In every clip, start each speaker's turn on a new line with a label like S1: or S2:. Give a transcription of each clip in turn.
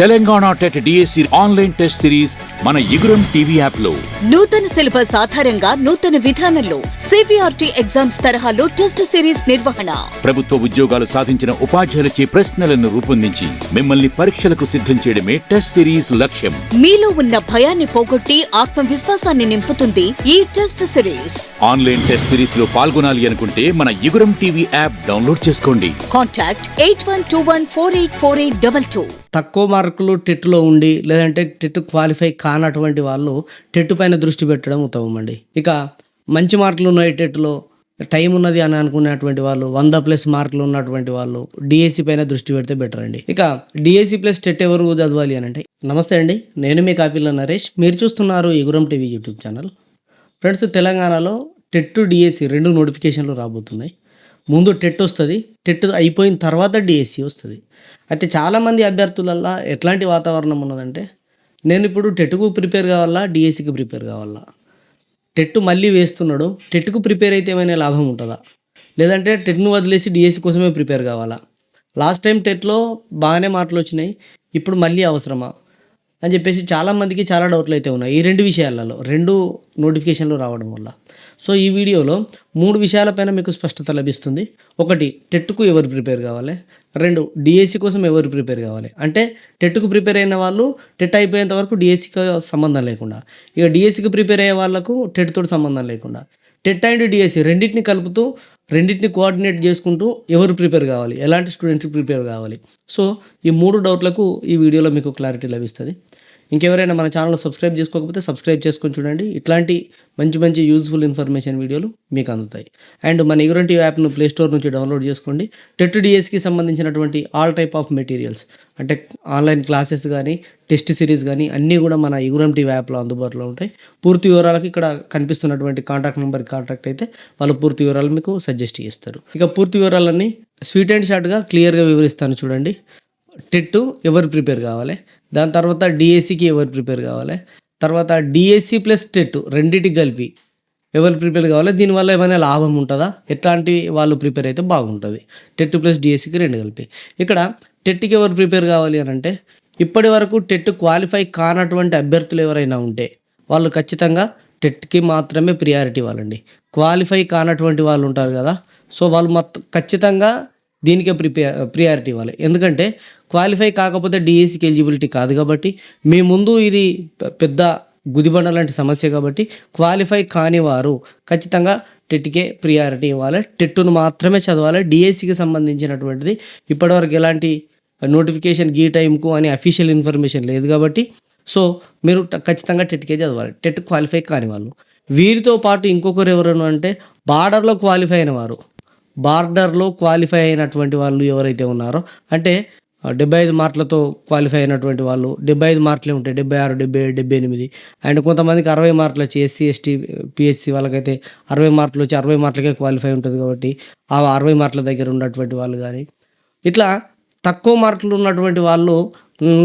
S1: Telangana TET DSC online test series మన Iguram TV యాప్లో
S2: నూతన సిలబస్ ఆధారంగా నూతన విధానంలో సిబిఆర్టీ ఎగ్జామ్స్ తరహాలో టెస్ట్ సిరీస్ నిర్వహణ.
S1: ప్రభుత్వ ఉద్యోగాలు సాధించిన ఉపాధ్యాయులచే ప్రశ్నలను రూపొందించి మిమ్మల్ని పరీక్షలకు సిద్ధం చేయడమే టెస్ట్ సిరీస్ లక్ష్యం.
S2: మీలో ఉన్న భయాన్ని పోగొట్టి ఆత్మవిశ్వాసాన్ని నింపుతుంది ఈ టెస్ట్ సిరీస్.
S1: ఆన్లైన్ టెస్ట్ సిరీస్లో పాల్గొనాలి అనుకుంటే మన ఇగురం టీవీ యాప్ డౌన్లోడ్ చేసుకోండి.
S2: Contact eight one two one four eight four eight double two.
S3: తక్కువ మార్కులు టెట్లో ఉండి లేదంటే టెట్ క్వాలిఫై కానటువంటి వాళ్ళు టెట్ పైన దృష్టి పెట్టడం ఉత్తమం అండి. ఇక మంచి మార్కులు ఉన్నాయి టైం ఉన్నది అని అనుకునేటువంటి వాళ్ళు వంద ప్లస్ మార్కులు ఉన్నటువంటి వాళ్ళు డిఎస్సి పైన దృష్టి పెడితే బెటర్ అండి. ఇక డిఎస్సి ప్లస్ టెట్ ఎవరు చదవాలి అని అంటే నమస్తే అండి నేను మీ కాపీలో నరేష్. మీరు చూస్తున్నారు Igurum TV YouTube channel. Friends తెలంగాణలో టెట్ డిఎస్సి రెండు నోటిఫికేషన్లు రాబోతున్నాయి. ముందు టెట్ వస్తుంది టెట్ అయిపోయిన తర్వాత డిఎస్సి వస్తుంది. అయితే చాలామంది అభ్యర్థులల్లో ఎట్లాంటి వాతావరణం ఉన్నదంటే నేను ఇప్పుడు టెట్కు ప్రిపేర్ కావాలా డిఎస్సికి ప్రిపేర్ కావాలా? టెట్ మళ్ళీ వేస్తున్నాడు. టెట్కు ప్రిపేర్ అయితే ఏమైనా లాభం ఉంటుందా? లేదంటే టెట్ను వదిలేసి డిఎస్సి కోసమే ప్రిపేర్ కావాలా? లాస్ట్ టైం టెట్లో బాగానే మార్కులు వచ్చినాయి. ఇప్పుడు మళ్ళీ అవసరమా? అని చెప్పేసి చాలామందికి చాలా డౌట్లు అయితే ఉన్నాయి. ఈ రెండు విషయాలలో రెండు నోటిఫికేషన్లు రావడం వల్ల. సో ఈ వీడియోలో మూడు విషయాలపైన మీకు స్పష్టత లభిస్తుంది. ఒకటి టెట్కు ఎవరు ప్రిపేర్ కావాలి? రెండు డిఎస్సి కోసం ఎవరు ప్రిపేర్ కావాలి? అంటే టెట్కు ప్రిపేర్ అయిన వాళ్ళు టెట్ అయిపోయేంత వరకు డిఎస్సికి సంబంధం లేకుండా. ఇక డిఎస్సికి ప్రిపేర్ అయ్యే వాళ్ళకు టెట్తో సంబంధం లేకుండా. టెట్ అండ్ డిఎస్సి రెండింటిని కలుపుతూ రెండింటిని కోఆర్డినేట్ చేసుకుంటూ ఎవరు ప్రిపేర్ కావాలి? ఎలాంటి స్టూడెంట్స్ ప్రిపేర్ కావాలి? సో ఈ మూడు డౌట్లకు ఈ వీడియోలో మీకు క్లారిటీ లభిస్తుంది. ఇంకెవరైనా మన ఛానల్ సబ్స్క్రైబ్ చేసుకోకపోతే సబ్స్క్రైబ్ చేసుకొని చూడండి. ఇట్లాంటి మంచి మంచి యూజ్ఫుల్ ఇన్ఫర్మేషన్ వీడియోలు మీకు అందుతాయి. అండ్ మన ఇగురంటి యాప్ను ప్లే స్టోర్ నుంచి డౌన్లోడ్ చేసుకోండి. టెట్ డిఎస్కి సంబంధించినటువంటి ఆల్ టైప్ ఆఫ్ మెటీరియల్స్ అంటే ఆన్లైన్ క్లాసెస్ కానీ టెస్ట్ సిరీస్ కానీ అన్నీ కూడా మన ఇగురం టీవీ యాప్లో అందుబాటులో ఉంటాయి. పూర్తి వివరాలకు ఇక్కడ కనిపిస్తున్నటువంటి కాంటాక్ట్ నెంబర్ కాంటాక్ట్ అయితే వాళ్ళు పూర్తి వివరాలు మీకు సజెస్ట్ చేస్తారు. ఇక పూర్తి వివరాలన్నీ స్వీట్ అండ్ షార్ట్గా క్లియర్గా వివరిస్తాను చూడండి. టెట్ ఎవరు ప్రిపేర్ కావాలి? దాని తర్వాత డిఎస్సికి ఎవరు ప్రిపేర్ కావాలి? తర్వాత డిఎస్సి ప్లస్ టెట్ రెండింటికి కలిపి ఎవరు ప్రిపేర్ కావాలి? దీనివల్ల ఏమైనా లాభం ఉంటుందా? ఎట్లాంటి వాళ్ళు ప్రిపేర్ అయితే బాగుంటుంది. టెట్ ప్లస్ డిఎస్సికి రెండు కలిపి. ఇక్కడ టెట్కి ఎవరు ప్రిపేర్ కావాలి అని అంటే ఇప్పటి వరకు టెట్ క్వాలిఫై కానటువంటి అభ్యర్థులు ఎవరైనా ఉంటే వాళ్ళు ఖచ్చితంగా టెట్కి మాత్రమే ప్రియారిటీ ఇవ్వాలండి క్వాలిఫై కానటువంటి వాళ్ళు ఉంటారు కదా సో వాళ్ళు మొత్తం ఖచ్చితంగా దీనికే ప్రిపేర్ ప్రియారిటీ ఇవ్వాలి. ఎందుకంటే క్వాలిఫై కాకపోతే డిఎస్సికి ఎలిజిబిలిటీ కాదు కాబట్టి మీ ముందు ఇది పెద్ద గుదిబండ లాంటి సమస్య కాబట్టి క్వాలిఫై కాని వారు ఖచ్చితంగా టెట్కే ప్రియారిటీ ఇవ్వాలి. టెట్టును మాత్రమే చదవాలి. డిఎస్సికి సంబంధించినటువంటిది. ఇప్పటివరకు ఎలాంటి నోటిఫికేషన్ గీ టైంకు అని అఫీషియల్ ఇన్ఫర్మేషన్ లేదు కాబట్టి సో మీరు ఖచ్చితంగా టెట్కే చదవాలి. టెట్ క్వాలిఫై కాని వాళ్ళు. వీరితో పాటు ఇంకొకరు ఎవరు అంటే బార్డర్లో క్వాలిఫై అయిన వారు. బార్డర్లో క్వాలిఫై అయినటువంటి వాళ్ళు ఎవరైతే ఉన్నారో అంటే డెబ్బై ఐదు మార్కులతో క్వాలిఫై అయినటువంటి వాళ్ళు డెబ్బై ఐదు మార్కులే ఉంటాయి డెబ్బై ఆరు డెబ్బై ఏడు డెబ్బై ఎనిమిది. అండ్ కొంతమందికి అరవై మార్కులు వచ్చి ఎస్సీ ఎస్టీ పిహెచ్సి వాళ్ళకైతే అరవై మార్కులు వచ్చి అరవై మార్కులకే క్వాలిఫై ఉంటుంది కాబట్టి ఆ అరవై మార్కుల దగ్గర ఉన్నటువంటి వాళ్ళు కానీ ఇట్లా తక్కువ మార్కులు ఉన్నటువంటి వాళ్ళు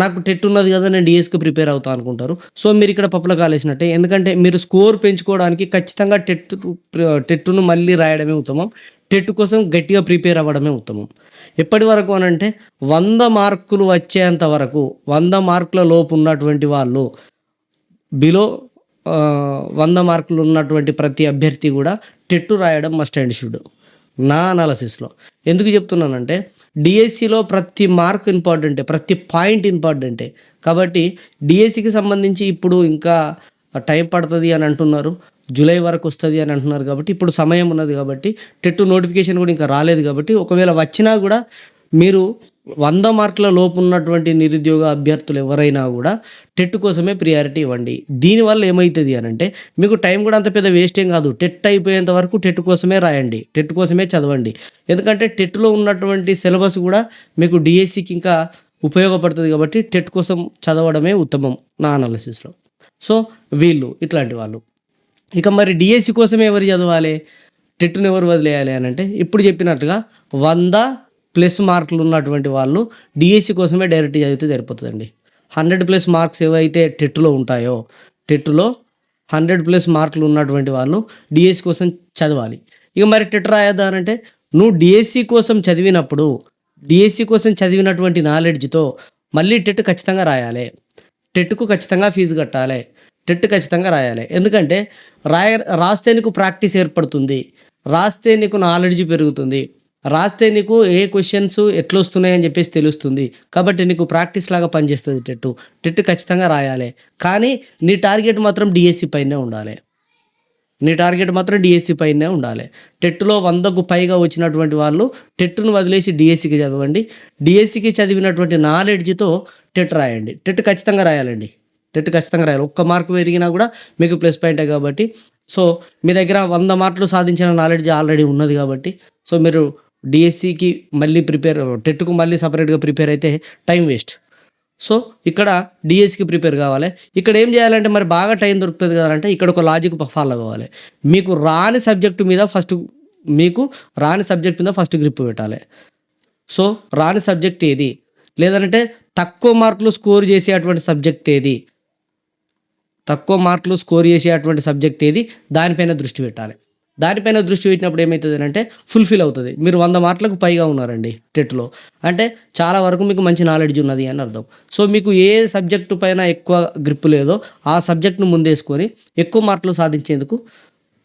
S3: నాకు టెట్ ఉన్నది కదా నేను డిఎస్కి ప్రిపేర్ అవుతా అనుకుంటారు. సో మీరు ఇక్కడ పప్పుల కాలేసినట్టే ఎందుకంటే మీరు స్కోర్ పెంచుకోవడానికి ఖచ్చితంగా టెట్ టెట్టును మళ్ళీ రాయడమే ఉత్తమం. టెట్ కోసం గట్టిగా ప్రిపేర్ అవ్వడమే ఉత్తమం. ఎప్పటి వరకు అనంటే వంద మార్కులు వచ్చేంత వరకు వంద మార్కుల లోపు ఉన్నటువంటి వాళ్ళు బిలో వంద మార్కులు ఉన్నటువంటి ప్రతి అభ్యర్థి కూడా టెట్టు రాయడం మస్ట్ అండ్ షుడ్ నా అనాలసిస్లో ఎందుకు చెప్తున్నానంటే డిఎస్సిలో ప్రతి మార్క్ ఇంపార్టెంటే ప్రతి పాయింట్ ఇంపార్టెంటే కాబట్టి డిఎస్సికి సంబంధించి ఇప్పుడు ఇంకా టైం పడుతుంది అని అంటున్నారు. జూలై వరకు వస్తుంది అని అంటున్నారు కాబట్టి ఇప్పుడు సమయం ఉన్నది కాబట్టి టెట్ నోటిఫికేషన్ కూడా ఇంకా రాలేదు కాబట్టి ఒకవేళ వచ్చినా కూడా మీరు వంద మార్కుల లోపు ఉన్నటువంటి నిరుద్యోగ అభ్యర్థులు ఎవరైనా కూడా టెట్ కోసమే ప్రియారిటీ ఇవ్వండి. దీనివల్ల ఏమవుతుంది అని అంటే మీకు టైం కూడా అంత పెద్ద వేస్ట్ ఏం కాదు. టెట్ అయిపోయేంత వరకు టెట్ కోసమే రాయండి. టెట్ కోసమే చదవండి. ఎందుకంటే టెట్లో ఉన్నటువంటి సిలబస్ కూడా మీకు డిఎస్సికి ఇంకా ఉపయోగపడుతుంది కాబట్టి టెట్ కోసం చదవడమే ఉత్తమం నా అనాలిసిస్లో సో వీళ్ళు ఇట్లాంటి వాళ్ళు. ఇక మరి డిఎస్సి కోసమే ఎవరు చదవాలి? టెట్ను ఎవరు వదిలేయాలి అని అంటే ఇప్పుడు చెప్పినట్టుగా వంద ప్లస్ మార్కులు ఉన్నటువంటి వాళ్ళు డిఎస్సి కోసమే డైరెక్ట్ చదివితే సరిపోతుందండి. హండ్రెడ్ ప్లస్ మార్క్స్ ఏవైతే టెట్లో ఉంటాయో టెట్లో హండ్రెడ్ ప్లస్ మార్కులు ఉన్నటువంటి వాళ్ళు డిఎస్సి కోసం చదవాలి. ఇక మరి టెట్ రాయద్దా అంటే నువ్వు డిఎస్సి కోసం చదివినప్పుడు డిఎస్సి కోసం చదివినటువంటి నాలెడ్జ్తో మళ్ళీ టెట్ ఖచ్చితంగా రాయాలి. టెట్కు ఖచ్చితంగా ఫీజు కట్టాలి. టెట్ ఖచ్చితంగా రాయాలి. ఎందుకంటే రాయ రాస్తే నీకు ప్రాక్టీస్ ఏర్పడుతుంది. రాస్తే నీకు నాలెడ్జ్ పెరుగుతుంది. రాస్తే నీకు ఏ క్వశ్చన్స్ ఎట్లా వస్తున్నాయని చెప్పేసి తెలుస్తుంది. కాబట్టి నీకు ప్రాక్టీస్ లాగా పనిచేస్తుంది టెట్ టెట్ ఖచ్చితంగా రాయాలి. కానీ నీ టార్గెట్ మాత్రం డిఎస్సి పైనే ఉండాలి. నీ టార్గెట్ మాత్రం డిఎస్సి పైనే ఉండాలి. టెట్లో వందకు పైగా వచ్చినటువంటి వాళ్ళు టెట్ను వదిలేసి డిఎస్సికి చదవండి. డిఎస్సికి చదివినటువంటి నాలెడ్జ్తో టెట్ రాయండి. టెట్ ఖచ్చితంగా రాయాలండి. టెట్ ఖచ్చితంగా రాయాలి. ఒక్క మార్కు పెరిగినా కూడా మీకు ప్లస్ పాయింటే కాబట్టి. సో మీ దగ్గర వంద మార్కులు సాధించిన నాలెడ్జ్ ఆల్రెడీ ఉన్నది కాబట్టి. సో మీరు డిఎస్సికి మళ్ళీ ప్రిపేర్ టెట్కు మళ్ళీ సపరేట్గా ప్రిపేర్ అయితే టైం వేస్ట్. సో ఇక్కడ డిఎస్సికి ప్రిపేర్ కావాలి. ఇక్కడ ఏం చేయాలంటే మరి బాగా టైం దొరుకుతుంది కదంటే ఇక్కడ ఒక లాజిక్ ఫాలో కావాలి. మీకు రాని సబ్జెక్టు మీద ఫస్ట్ మీకు రాని సబ్జెక్ట్ మీద ఫస్ట్ గ్రిప్ పెట్టాలి. సో రాని సబ్జెక్ట్ ఏది? లేదంటే తక్కువ మార్కులు స్కోర్ చేసేటువంటి సబ్జెక్ట్ ఏది? తక్కువ మార్కులు స్కోర్ చేసేటువంటి సబ్జెక్ట్ ఏది? దానిపైన దృష్టి పెట్టాలి. దానిపైన దృష్టి పెట్టినప్పుడు ఏమవుతుంది అంటే ఫుల్ఫిల్ అవుతుంది. మీరు వంద మార్కులకు పైగా ఉన్నారండి టెట్లో. అంటే చాలా వరకు మీకు మంచి నాలెడ్జ్ ఉన్నది అని అర్థం. సో మీకు ఏ సబ్జెక్టు పైన ఎక్కువ గ్రిప్ లేదో ఆ సబ్జెక్ట్ను ముందేసుకొని ఎక్కువ మార్కులు సాధించేందుకు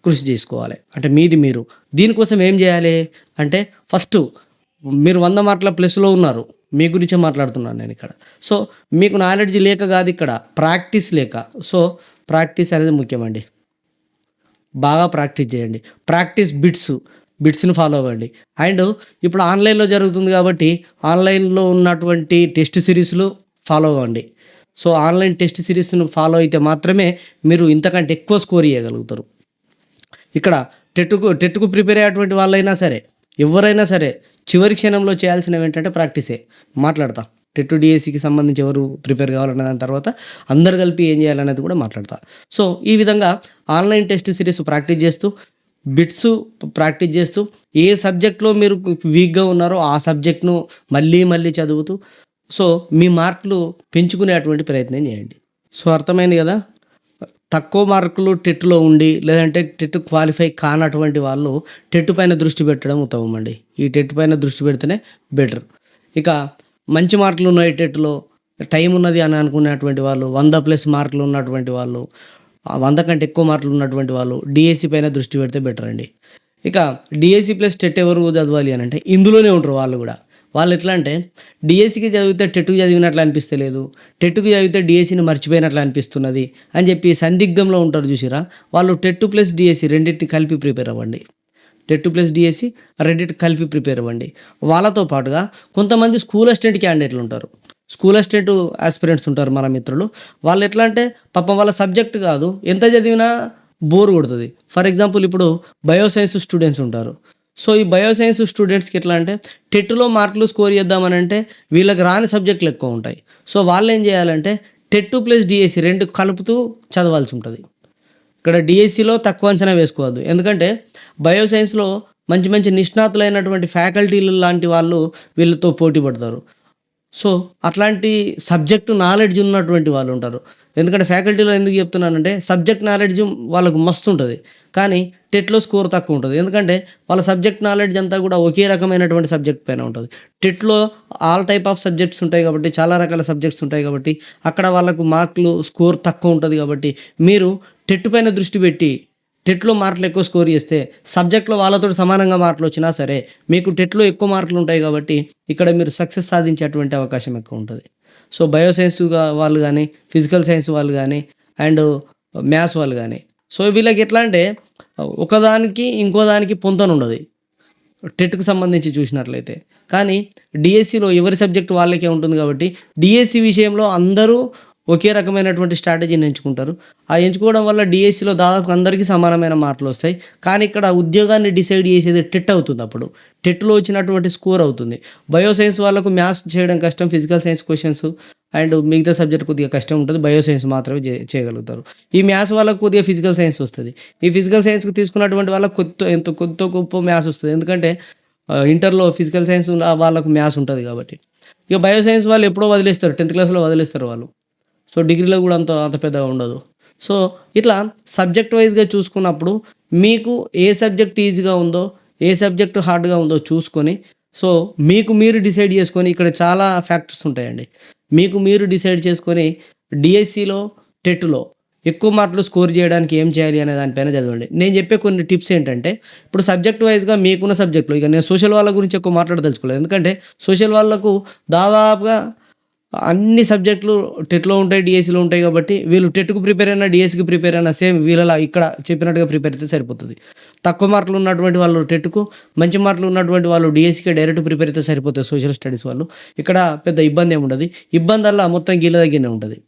S3: కృషి చేసుకోవాలి. అంటే మీది మీరు. దీనికోసం ఏం చేయాలి? అంటే ఫస్ట్ మీరు వంద మార్కుల ప్లస్లో ఉన్నారు. మీ గురించే మాట్లాడుతున్నాను నేను ఇక్కడ. సో మీకు నాలెడ్జ్ లేక కాదు ఇక్కడ ప్రాక్టీస్ లేక. సో ప్రాక్టీస్ అనేది ముఖ్యమండి. బాగా ప్రాక్టీస్ చేయండి. ప్రాక్టీస్ బిట్స్ బిట్స్ని ఫాలో అవ్వండి. అండ్ ఇప్పుడు ఆన్లైన్లో జరుగుతుంది కాబట్టి ఆన్లైన్లో ఉన్నటువంటి టెస్ట్ సిరీస్లు ఫాలో అవ్వండి. సో ఆన్లైన్ టెస్ట్ సిరీస్ను ఫాలో అయితే మాత్రమే మీరు ఇంతకంటే ఎక్కువ స్కోర్ చేయగలుగుతారు ఇక్కడ టెట్కు టెట్కు ప్రిపేర్ అయ్యేటువంటి వాళ్ళైనా సరే ఎవరైనా సరే చివరి క్షణంలో చేయాల్సినవి ఏంటంటే ప్రాక్టీసే. మాట్లాడతా. టెట్ డిఎస్సికి సంబంధించి ఎవరు ప్రిపేర్ కావాలన్న దాని తర్వాత అందరు కలిపి ఏం చేయాలనేది కూడా మాట్లాడతా. సో ఈ విధంగా ఆన్లైన్ టెస్ట్ సిరీస్ ప్రాక్టీస్ చేస్తూ బిట్స్ ప్రాక్టీస్ చేస్తూ ఏ సబ్జెక్ట్లో మీరు వీక్గా ఉన్నారో ఆ సబ్జెక్ట్ను మళ్ళీ మళ్ళీ చదువుతూ సో మీ మార్కులు పెంచుకునేటువంటి ప్రయత్నం చేయండి. సో అర్థమైంది కదా? తక్కువ మార్కులు టెట్లో ఉండి లేదంటే టెట్ క్వాలిఫై కానటువంటి వాళ్ళు టెట్ పైన దృష్టి పెట్టడం ఉత్తమం అండి. ఈ టెట్ పైన దృష్టి పెడితేనే బెటర్. ఇక మంచి మార్కులు ఉన్నాయి టెట్లో టైం ఉన్నది అని అనుకునేటువంటి వాళ్ళు వంద ప్లస్ మార్కులు ఉన్నటువంటి వాళ్ళు వంద కంటే ఎక్కువ మార్కులు ఉన్నటువంటి వాళ్ళు డిఎస్సి పైన దృష్టి పెడితే బెటర్ అండి. ఇక డిఎస్సి ప్లస్ టెట్ ఎవరు చదవాలి అని అంటే ఇందులోనే ఉంటారు వాళ్ళు కూడా. వాళ్ళు ఎట్లా అంటే డిఎస్సికి చదివితే టెట్కు చదివినట్లు అనిపిస్తలేదు టెట్కు చదివితే డిఎస్సిని మర్చిపోయినట్లు అనిపిస్తున్నది అని చెప్పి సందిగ్ధంలో ఉంటారు చూసిరా? వాళ్ళు టెట్ ప్లస్ డిఎస్సి రెండింటిని కలిపి ప్రిపేర్ అవ్వండి. టెట్ ప్లస్ డిఎస్సి రెండింటి కలిపి ప్రిపేర్ అవ్వండి. వాళ్ళతో పాటుగా కొంతమంది స్కూల్ అసిస్టెంట్ క్యాండిడేట్లు ఉంటారు. స్కూల్ అసిస్టెంట్ ఆస్పిరెంట్స్ ఉంటారు మన మిత్రులు. వాళ్ళు ఎట్లా అంటే పాపం వాళ్ళ సబ్జెక్ట్ కాదు ఎంత చదివినా బోర్ కొడుతుంది. ఫర్ ఎగ్జాంపుల్ ఇప్పుడు బయోసైన్స్ స్టూడెంట్స్ ఉంటారు. సో ఈ బయోసైన్స్ స్టూడెంట్స్కి ఎట్లా అంటే టెట్లో మార్కులు స్కోర్ చేద్దామని అంటే వీళ్ళకి రాని సబ్జెక్టులు ఎక్కువ ఉంటాయి. సో వాళ్ళు ఏం చేయాలంటే టెట్ ప్లస్ డిఎస్సి రెండు కలుపుతూ చదవాల్సి ఉంటుంది. ఇక్కడ డిఎస్సిలో తక్కువ అంచనా వేసుకోవద్దు. ఎందుకంటే బయోసైన్స్లో మంచి మంచి నిష్ణాతులైనటువంటి ఫ్యాకల్టీలు లాంటి వాళ్ళు వీళ్ళతో పోటీ పడతారు. సో అట్లాంటి సబ్జెక్టు నాలెడ్జ్ ఉన్నటువంటి వాళ్ళు ఉంటారు. ఎందుకంటే ఫ్యాకల్టీలో ఎందుకు చెప్తున్నానంటే సబ్జెక్ట్ నాలెడ్జ్ వాళ్ళకు మస్తు ఉంటుంది. కానీ టెట్లో స్కోర్ తక్కువ ఉంటుంది. ఎందుకంటే వాళ్ళ సబ్జెక్ట్ నాలెడ్జ్ అంతా కూడా ఒకే రకమైనటువంటి సబ్జెక్ట్ పైన ఉంటుంది. టెట్లో ఆల్ టైప్ ఆఫ్ సబ్జెక్ట్స్ ఉంటాయి కాబట్టి చాలా రకాల సబ్జెక్ట్స్ ఉంటాయి కాబట్టి అక్కడ వాళ్ళకు మార్కులు స్కోర్ తక్కువ ఉంటుంది కాబట్టి మీరు టెట్ పైన దృష్టి పెట్టి టెట్లో మార్కులు ఎక్కువ స్కోర్ చేస్తే సబ్జెక్ట్లో వాళ్ళతో సమానంగా మార్కులు వచ్చినా సరే మీకు టెట్లో ఎక్కువ మార్కులు ఉంటాయి కాబట్టి ఇక్కడ మీరు సక్సెస్ సాధించేటువంటి అవకాశం ఎక్కువ ఉంటుంది. సో బయోసైన్స్ వాళ్ళు కానీ ఫిజికల్ సైన్స్ వాళ్ళు కానీ అండ్ మ్యాథ్స్ వాళ్ళు కానీ సో వీళ్ళకి ఎట్లా అంటే ఒకదానికి ఇంకో దానికి పొంతన ఉండదు. టెట్కు సంబంధించి చూసినట్లయితే. కానీ డిఎస్సిలో ఎవరి సబ్జెక్ట్ వాళ్ళకే ఉంటుంది కాబట్టి డిఎస్సి విషయంలో అందరూ ఒకే రకమైనటువంటి స్ట్రాటజీని ఎంచుకుంటారు. ఆ ఎంచుకోవడం వల్ల డిఎస్సిలో దాదాపు అందరికీ సమానమైన మార్కులు వస్తాయి. కానీ ఇక్కడ ఉద్యోగాన్ని డిసైడ్ చేసేది టెట్ అవుతుంది అప్పుడు. టెట్లో వచ్చినటువంటి స్కోర్ అవుతుంది. బయోసైన్స్ వాళ్ళకు మ్యాథ్స్ చేయడం కష్టం ఫిజికల్ సైన్స్ క్వశ్చన్స్ అండ్ మిగతా సబ్జెక్ట్ కొద్దిగా కష్టం ఉంటుంది. బయోసైన్స్ మాత్రమే చేయగలుగుతారు. ఈ మ్యాథ్స్ వాళ్ళకు కొద్దిగా ఫిజికల్ సైన్స్ వస్తుంది. ఈ ఫిజికల్ సైన్స్కి తీసుకున్నటువంటి వాళ్ళకి కొత్త ఎంత కొత్త గొప్ప మ్యాథ్స్ వస్తుంది. ఎందుకంటే ఇంటర్లో ఫిజికల్ సైన్స్ వాళ్ళకు మ్యాథ్స్ ఉంటుంది కాబట్టి. ఇక బయోసైన్స్ వాళ్ళు ఎప్పుడో వదిలేస్తారు. టెన్త్ క్లాస్లో వదిలేస్తారు వాళ్ళు. సో డిగ్రీలో కూడా అంత అంత పెద్దగా ఉండదు. సో ఇట్లా సబ్జెక్ట్ వైజ్గా చూసుకున్నప్పుడు మీకు ఏ సబ్జెక్ట్ ఈజీగా ఉందో ఏ సబ్జెక్ట్ హార్డ్గా ఉందో చూసుకొని సో మీకు మీరు డిసైడ్ చేసుకొని ఇక్కడ చాలా ఫ్యాక్టర్స్ ఉంటాయండి. మీకు మీరు డిసైడ్ చేసుకొని డిఎస్సిలో టెట్లో ఎక్కువ మార్కులు స్కోర్ చేయడానికి ఏం చేయాలి అనే దానిపైన చదవండి. నేను చెప్పే కొన్ని టిప్స్ ఏంటంటే ఇప్పుడు సబ్జెక్ట్ వైజ్గా మీకున్న సబ్జెక్టులో ఇక నేను సోషల్ వాళ్ళ గురించి ఎక్కువ మాట్లాడదలుచుకోలేదు. ఎందుకంటే సోషల్ వాళ్ళకు దాదాపుగా అన్ని సబ్జెక్టులు టెట్లో ఉంటాయి డిఎస్సిలో ఉంటాయి కాబట్టి వీళ్ళు టెట్కు ప్రిపేర్ అయినా డిఎస్సికి ప్రిపేర్ అయినా సేమ్ వీళ్ళలా ఇక్కడ చెప్పినట్టుగా ప్రిపేర్ అయితే సరిపోతుంది. తక్కువ మార్కులు ఉన్నటువంటి వాళ్ళు టెట్కు మంచి మార్కులు ఉన్నటువంటి వాళ్ళు డిఎస్సికి డైరెక్ట్ ప్రిపేర్ అయితే సరిపోతుంది సోషల్ స్టడీస్ వాళ్ళు. ఇక్కడ పెద్ద ఇబ్బంది ఏమి ఉండదు. ఇబ్బంది అలా మొత్తం గీళ్ళ దగ్గరనే ఉంటుంది.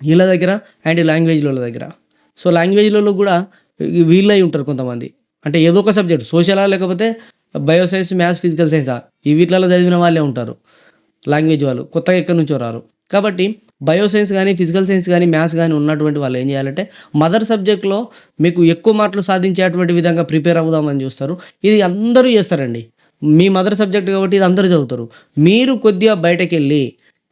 S3: వీళ్ళ దగ్గర అండ్ లాంగ్వేజ్ల దగ్గర. సో లాంగ్వేజ్లలో కూడా వీళ్ళై ఉంటారు కొంతమంది. అంటే ఏదో ఒక సబ్జెక్ట్ సోషలా లేకపోతే బయోసైన్స్ మ్యాథ్స్ ఫిజికల్ సైన్సా ఈ వీటిలలో చదివిన వాళ్ళే ఉంటారు. లాంగ్వేజ్ వాళ్ళు కొత్తగా ఎక్కడి నుంచో రారు. కాబట్టి బయోసైన్స్ కానీ ఫిజికల్ సైన్స్ కానీ మ్యాథ్స్ కానీ ఉన్నటువంటి వాళ్ళు ఏం చేయాలంటే మదర్ సబ్జెక్ట్లో మీకు ఎక్కువ మార్కులు సాధించేటువంటి విధంగా ప్రిపేర్ అవుదామని చూస్తారు. ఇది అందరూ చేస్తారండి. మీ మదర్ సబ్జెక్ట్ కాబట్టి ఇది అందరూ చదువుతారు. మీరు కొద్దిగా బయటకు వెళ్ళి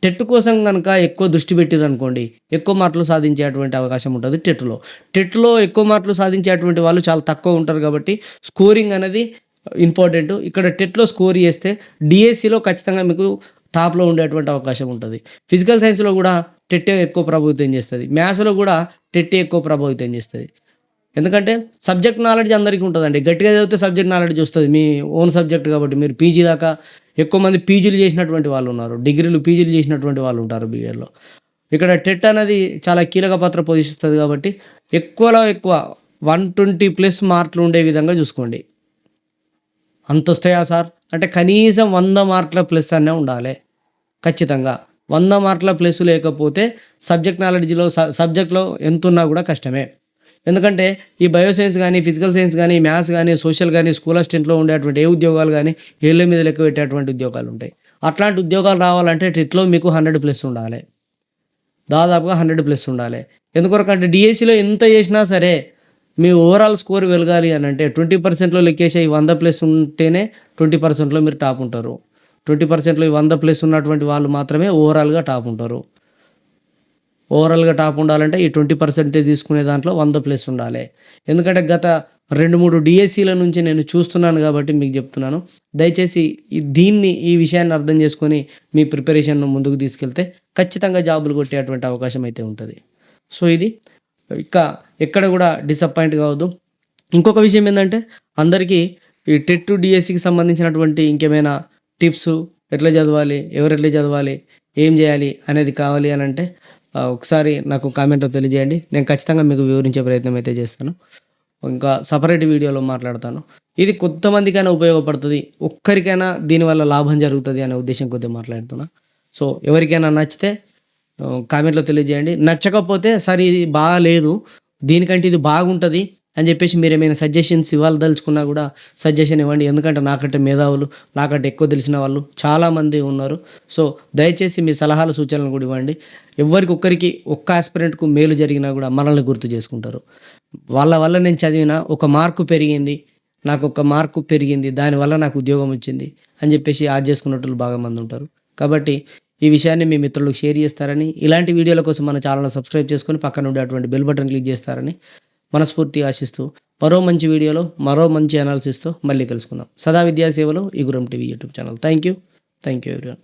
S3: టెట్ కోసం కనుక ఎక్కువ దృష్టి పెట్టారనుకోండి ఎక్కువ మార్కులు సాధించేటువంటి అవకాశం ఉంటుంది టెట్లో. టెట్లో ఎక్కువ మార్కులు సాధించేటువంటి వాళ్ళు చాలా తక్కువ ఉంటారు కాబట్టి స్కోరింగ్ అనేది ఇంపార్టెంట్. ఇక్కడ టెట్లో స్కోర్ చేస్తే డిఎస్సిలో ఖచ్చితంగా మీకు టాప్లో ఉండేటువంటి అవకాశం ఉంటుంది. ఫిజికల్ సైన్స్లో కూడా టెట్టే ఎక్కువ ప్రభావితం చేస్తుంది. మ్యాథ్స్లో కూడా టెట్టే ఎక్కువ ప్రభావితం చేస్తుంది. ఎందుకంటే సబ్జెక్ట్ నాలెడ్జ్ అందరికీ ఉంటుందండి. గట్టిగా చదివితే సబ్జెక్ట్ నాలెడ్జ్ వస్తుంది. మీ ఓన్ సబ్జెక్ట్ కాబట్టి మీరు పీజీ దాకా ఎక్కువ మంది పీజీలు చేసినటువంటి వాళ్ళు ఉన్నారు. డిగ్రీలు పీజీలు చేసినటువంటి వాళ్ళు ఉంటారు బీఎడ్లో. ఇక్కడ టెట్ అనేది చాలా కీలక పాత్ర పోషిస్తుంది కాబట్టి ఎక్కువలో ఎక్కువ వన్ ట్వంటీ ప్లస్ మార్కులు ఉండే విధంగా చూసుకోండి. అంత వస్తాయా సార్? అంటే కనీసం వంద మార్కుల ప్లస్ అనే ఉండాలి. ఖచ్చితంగా. వంద మార్కుల ప్లస్ లేకపోతే సబ్జెక్ట్ నాలెడ్జ్లో సబ్జెక్ట్లో ఎంత ఉన్నా కూడా కష్టమే. ఎందుకంటే ఈ బయోసైన్స్ కానీ ఫిజికల్ సైన్స్ కానీ మ్యాథ్స్ కానీ సోషల్ కానీ స్కూల్ అసిస్టెంట్లో ఉండేటువంటి ఏ ఉద్యోగాలు కానీ ఏళ్ళ మీద లెక్క పెట్టేటువంటి ఉద్యోగాలు ఉంటాయి. అట్లాంటి ఉద్యోగాలు రావాలంటే టెట్లో మీకు హండ్రెడ్ ప్లస్ ఉండాలి. దాదాపుగా హండ్రెడ్ ప్లస్ ఉండాలి. ఎందుకొరకంటే డిఎస్సిలో ఎంత చేసినా సరే మీ ఓవరాల్ స్కోర్ వెలగాలి అని అంటే ట్వంటీ పర్సెంట్లో లెక్కేసే ఈ వంద ప్లస్ ఉంటేనే ట్వంటీ పర్సెంట్లో మీరు టాప్ ఉంటారు. ట్వంటీ పర్సెంట్లో ఈ వంద ప్లస్ ఉన్నటువంటి వాళ్ళు మాత్రమే ఓవరాల్గా టాప్ ఉంటారు. ఓవరాల్గా టాప్ ఉండాలంటే ఈ ట్వంటీ పర్సెంటేజ్ తీసుకునే దాంట్లో వంద ప్లస్ ఉండాలి. ఎందుకంటే గత రెండు మూడు డిఎస్సీల నుంచి నేను చూస్తున్నాను కాబట్టి మీకు చెప్తున్నాను. దయచేసి దీన్ని ఈ విషయాన్ని అర్థం చేసుకొని మీ ప్రిపరేషన్ను ముందుకు తీసుకెళ్తే ఖచ్చితంగా జాబులు కొట్టేటువంటి అవకాశం అయితే ఉంటుంది. సో ఇది. ఇక ఎక్కడ కూడా డిసప్పాయింట్ కావద్దు. ఇంకొక విషయం ఏంటంటే అందరికీ ఈ టెట్ డిఎస్సికి సంబంధించినటువంటి ఇంకేమైనా టిప్స్ ఎట్లా చదవాలి ఎవరు ఎట్లా చదవాలి ఏం చేయాలి అనేది కావాలి అని అంటే ఒకసారి నాకు కామెంట్లో తెలియజేయండి. నేను ఖచ్చితంగా మీకు వివరించే ప్రయత్నం అయితే చేస్తాను. ఇంకా సపరేట్ వీడియోలో మాట్లాడతాను. ఇది కొంతమందికైనా ఉపయోగపడుతుంది ఒక్కరికైనా దీనివల్ల లాభం జరుగుతుంది అనే ఉద్దేశం కొద్దిగా మాట్లాడుతున్నా. సో ఎవరికైనా నచ్చితే కామెంట్లో తెలియజేయండి. నచ్చకపోతే సరే ఇది బాగాలేదు. దీనికంటే ఇది బాగుంటుంది. అని చెప్పేసి మీరు ఏమైనా సజెషన్స్ ఇవ్వాలదలుచుకున్నా కూడా సజెషన్ ఇవ్వండి. ఎందుకంటే నాకంటే మేధావులు నాకంటే ఎక్కువ తెలిసిన వాళ్ళు చాలామంది ఉన్నారు. సో దయచేసి మీ సలహాలు సూచనలు కూడా ఇవ్వండి. ఎవరికి ఒక్కరికి ఒక్క ఆస్పిరెంట్కు మేలు జరిగినా కూడా మనల్ని గుర్తు చేసుకుంటారు. వాళ్ళ వల్ల నేను చదివిన ఒక మార్కు పెరిగింది. నాకు ఒక మార్కు పెరిగింది. దానివల్ల నాకు ఉద్యోగం వచ్చింది అని చెప్పేసి యాడ్ చేసుకున్నట్లు బాగా మంది ఉంటారు. కాబట్టి ఈ విషయాన్ని మీ మిత్రులకు షేర్ చేస్తారని ఇలాంటి వీడియోల కోసం మన ఛానల్ సబ్స్క్రైబ్ చేసుకొని పక్కన ఉండేటువంటి బెల్ బటన్ క్లిక్ చేస్తారని మనస్ఫూర్తి ఆశిస్తూ మరో మంచి వీడియోలో మరో మంచి అనాలిసిస్తో మళ్ళీ కలుసుకుందాం. సదా విద్యాసేవలో Igurum TV YouTube channel. Thank you thank you everyone